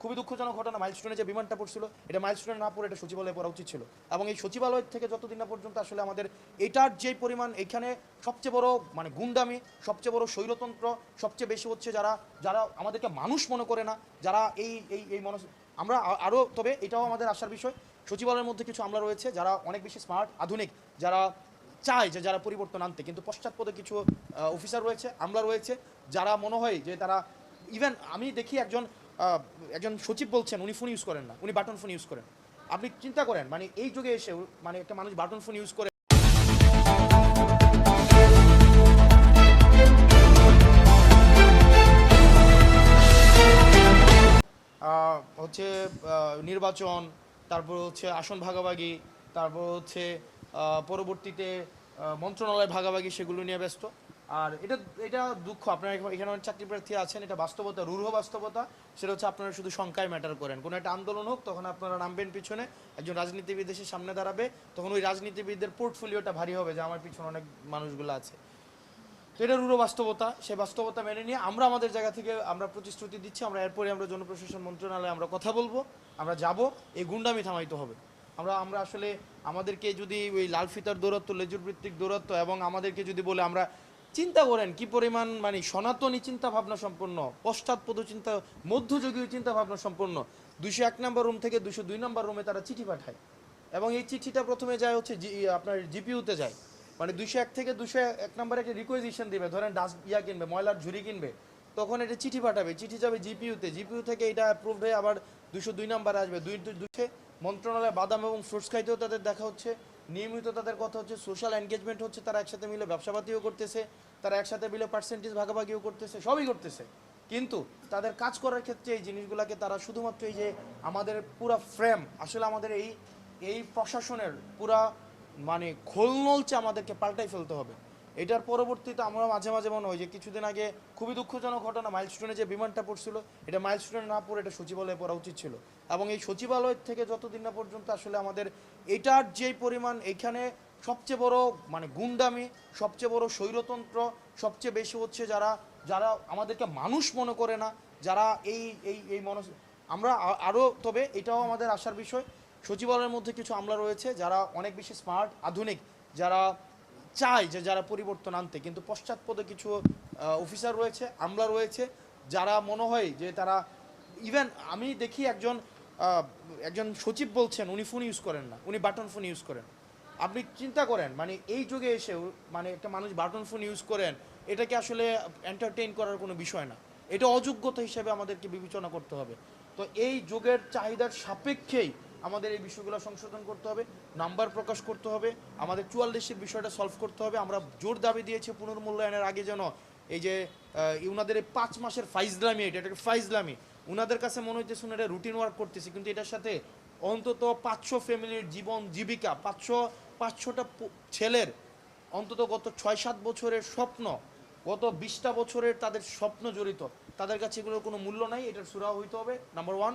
খুবই দুঃখজনক ঘটনা। মাইলস্টোনে যে বিমানটা পড়ছিল, এটা মাইলস্টোনে না পড়ে এটা সচিবালয়ে পড়া উচিত ছিল। এবং এই সচিবালয় থেকে যতদিন না পর্যন্ত আসলে আমাদের এটার যে পরিমাণ এখানে সবচেয়ে বড় মানে গুন্ডামি, সবচেয়ে বড় শৈলতন্ত্র সবচেয়ে বেশি হচ্ছে যারা যারা আমাদেরকে মানুষ মনে করে না, যারা এই এই এই মনস, আমরা আরও তবে এটাও আমাদের আসার বিষয়। সচিবালয়ের মধ্যে কিছু আমলা রয়েছে যারা অনেক বেশি স্মার্ট আধুনিক, যারা চায় যে যারা পরিবর্তন আনতে। কিন্তু পশ্চাৎপদে কিছু অফিসার রয়েছে আমলা রয়েছে, যারা মনে হয় যে তারা ইভেন আমি দেখি একজন একজন সচিব বলছেন, উনি ফোন ইউজ করেন না, উনি বাটন ফোন ইউজ করেন। আপনি চিন্তা করেন মানে এই যুগে এসে মানে একটা মানুষ বাটন ফোন ইউজ করে। হচ্ছে নির্বাচন, তারপর হচ্ছে আসন ভাগাভাগি, তারপর হচ্ছে পরবর্তীতে মন্ত্রণালয় ভাগাভাগি সেগুলো নিয়ে ব্যস্ত। আর এটা এটা দুঃখ। আপনারা এখানে- অনেক চাকরি প্রার্থী আছেন, এটা বাস্তবতা, রূঢ় বাস্তবতা। সেটা হচ্ছে আপনারা শুধু সংখ্যায় ম্যাটার করেন। কোনো একটা আন্দোলন হোক, তখন আপনারা নামবেন পিছনে, একজন রাজনীতিবিদ এসে সামনে দাঁড়াবে, তখন ওই রাজনীতিবিদদের পোর্টফোলিওটা ভারী হবে যে আমার পিছনে অনেক মানুষগুলো আছে। তো এটা রূঢ় বাস্তবতা, সেই বাস্তবতা মেনে নিয়ে আমরা আমাদের জায়গা থেকে আমরা প্রতিশ্রুতি দিচ্ছি, আমরা এরপরে আমরা জনপ্রশাসন মন্ত্রণালয়ে আমরা কথা বলব, আমরা যাব, এই গুন্ডামি থামাইতে হবে। আমরা আমরা আসলে আমাদেরকে যদি ওই লাল ফিতার দৌরত্ব লেজুর ভিত্তিক দৌরত্ব এবং আমাদেরকে যদি বলে আমরা চিন্তা করেন কি পরিমাণ মানে সনাতনী চিন্তা ভাবনা সম্পন্ন, পশ্চাৎপদ চিন্তা, মধ্যযুগীয় চিন্তা ভাবনা সম্পন্ন। দুশো এক নম্বর রুম থেকে দুশো দুই নম্বর রুমে তারা চিঠি পাঠায়। এবং এই চিঠিটা প্রথমে যায় হচ্ছে আপনার জিপিউতে যায়। মানে দুশো এক থেকে দুশো এক নম্বরে একটা রিকোয়েজিশন দিবে, ধরেন ডাস্ট ইয়া কিনবে, ময়লার ঝুড়ি কিনবে, তখন এটা চিঠি পাঠাবে। চিঠি যাবে জিপিউতে জিপিউ থেকে এটা অ্যাপ্রুভ হয়ে আবার দুশো দুই নম্বরে আসবে। দুই দুশে মন্ত্রণালয়ে বাদাম এবং ফ্রুটস খাইতেও তাদের দেখা হচ্ছে। নিয়মিত তাদের কথা হচ্ছে সোশ্যাল এনগেজমেন্ট হচ্ছে, তারা একসাথে মিলে ব্যবসাপাতিও করতেছে, তারা একসাথে মিলে পার্সেন্টেজ ভাগাভাগিও করতেছে, সবই করতেছে। কিন্তু তাদের কাজ করার ক্ষেত্রে এই জিনিসগুলোকে তারা শুধুমাত্র এই যে আমাদের পুরা ফ্রেম আসলে আমাদের এই এই প্রশাসনের পুরা মানে খোলনলচে আমাদেরকে পাল্টাই ফেলতে হবে। এটার পরবর্তীতে আমরা মাঝে মাঝে মনে হয় যে কিছুদিন আগে খুবই দুঃখজনক ঘটনা মাইলস্টোনে যে বিমানটা পড়ছিল, এটা মাইলস্টোনে না পড়ে এটা সচিবালয়ে পড়া উচিত ছিল। এবং এই সচিবালয় থেকে যতদিন না পর্যন্ত আসলে আমাদের এটার যে পরিমাণ এখানে সবচেয়ে বড় মানে গুন্ডামি, সবচেয়ে বড় স্বৈরতন্ত্র, সবচেয়ে বেশি হচ্ছে যারা যারা আমাদেরকে মানুষ মনে করে না, যারা এই এই এই মনস, আমরা আরও তবে এটাও আমাদের আসার বিষয়। সচিবালয়ের মধ্যে কিছু আমলা রয়েছে যারা অনেক বেশি স্মার্ট আধুনিক, যারা চায় যে যারা পরিবর্তন আনতে, কিন্তু পশ্চাৎপদে কিছু অফিসার রয়েছে, আমলা রয়েছে, যারা মনে হয় যে তারা ইভেন আমি দেখি একজন একজন সচিব বলছেন, উনি ফোন ইউজ করেন না, উনি বাটন ফোন ইউজ করেন। আপনি চিন্তা করেন মানে এই যুগে এসেও মানে একটা মানুষ বাটন ফোন ইউজ করেন এটাকে আসলে এন্টারটেইন করার কোনো বিষয় না? এটা অযোগ্যতা হিসেবে আমাদেরকে বিবেচনা করতে হবে। তো এই যুগের চাহিদার সাপেক্ষেই আমাদের এই বিষয়গুলো সংশোধন করতে হবে, নাম্বার প্রকাশ করতে হবে, আমাদের চুয়াল্লিশের বিষয়টা সলভ করতে হবে। আমরা জোর দাবি দিয়েছি পুনর্মূল্যায়নের আগে যেন এই যে উনাদের পাঁচ মাসের ফাইজলামি এটা, এটাকে ফাইজলামি। উনাদের কাছে মনে হচ্ছে শুনে এটা রুটিন ওয়ার্ক করতেছে, কিন্তু এটার সাথে অন্তত পাঁচশো ফ্যামিলির জীবন জীবিকা, পাঁচশো, পাঁচশোটা ছেলের অন্তত গত ছয় সাত বছরের স্বপ্ন, গত বিশটা বছরের তাদের স্বপ্ন জড়িত। তাদের কাছে এগুলোর কোনো মূল্য নাই, এটার সুরা হইতে হবে নাম্বার ওয়ান